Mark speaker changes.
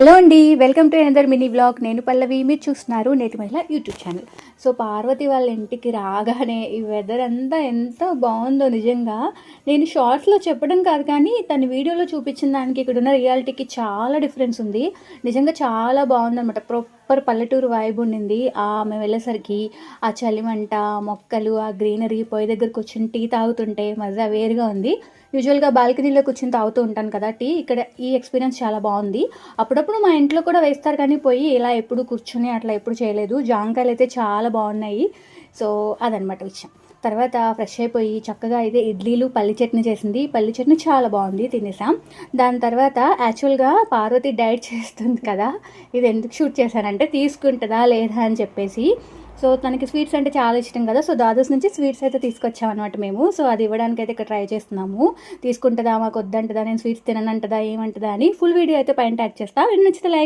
Speaker 1: Hello అండి welcome to another mini vlog నేను పల్లవి మీరు చూస్తున్నారు నేటి మహిళ యూట్యూబ్ ఛానల్. సో పార్వతి వాళ్ళ ఇంటికి రాగానే ఈ వెదర్ అంతా ఎంత బాగుందో నిజంగా. నేను షార్ట్స్లో చెప్పడం కాదు కానీ తన వీడియోలో చూపించిన దానికి ఇక్కడ ఉన్న రియాలిటీకి చాలా డిఫరెన్స్ ఉంది. నిజంగా చాలా బాగుందన్నమాట. ప్రాపర్ పల్లెటూరు వైబ్ ఉండింది. ఆ మేము వెళ్ళేసరికి ఆ చలిమంట మొక్కలు ఆ గ్రీనరీ పొయ్యి దగ్గర కూర్చొని టీ తాగుతుంటే మజా వేరుగా ఉంది. యూజువల్గా బాల్కనీలో కూర్చొని తాగుతూ ఉంటాను కదా టీ ఇక్కడ ఈ ఎక్స్పీరియన్స్ చాలా బాగుంది. అప్పుడప్పుడు మా ఇంట్లో కూడా వేస్తారు కానీ పోయి ఇలా ఎప్పుడు కూర్చొని అట్లా ఎప్పుడు చేయలేదు. జాంకాయలు అయితే చాలా బాగున్నాయి. సో అదనమాట విషయం. తర్వాత ఫ్రెష్ అయిపోయి చక్కగా అయితే ఇడ్లీలు పల్లి చట్నీ చేసింది. పల్లి చట్నీ చాలా బాగుంది తినేసాం. దాని తర్వాత యాక్చువల్గా పార్వతి డైట్ చేస్తుంది కదా ఇది ఎందుకు షూట్ చేశానంటే తీసుకుంటుందా లేదా అని చెప్పేసి. సో తనకి స్వీట్స్ అంటే చాలా ఇష్టం కదా సో దాదాస్ నుంచి స్వీట్స్ అయితే తీసుకొచ్చామన్నమాట మేము. సో అది ఇవ్వడానికి అయితే ఇక్కడ ట్రై చేస్తున్నాము. తీసుకుంటుందా మాకు వద్దంటదా నేను స్వీట్స్ తిననంటదా ఏమంటదా అని ఫుల్ వీడియో అయితే పైన ట్యాగ్ చేస్తా. నచ్చితే లైక్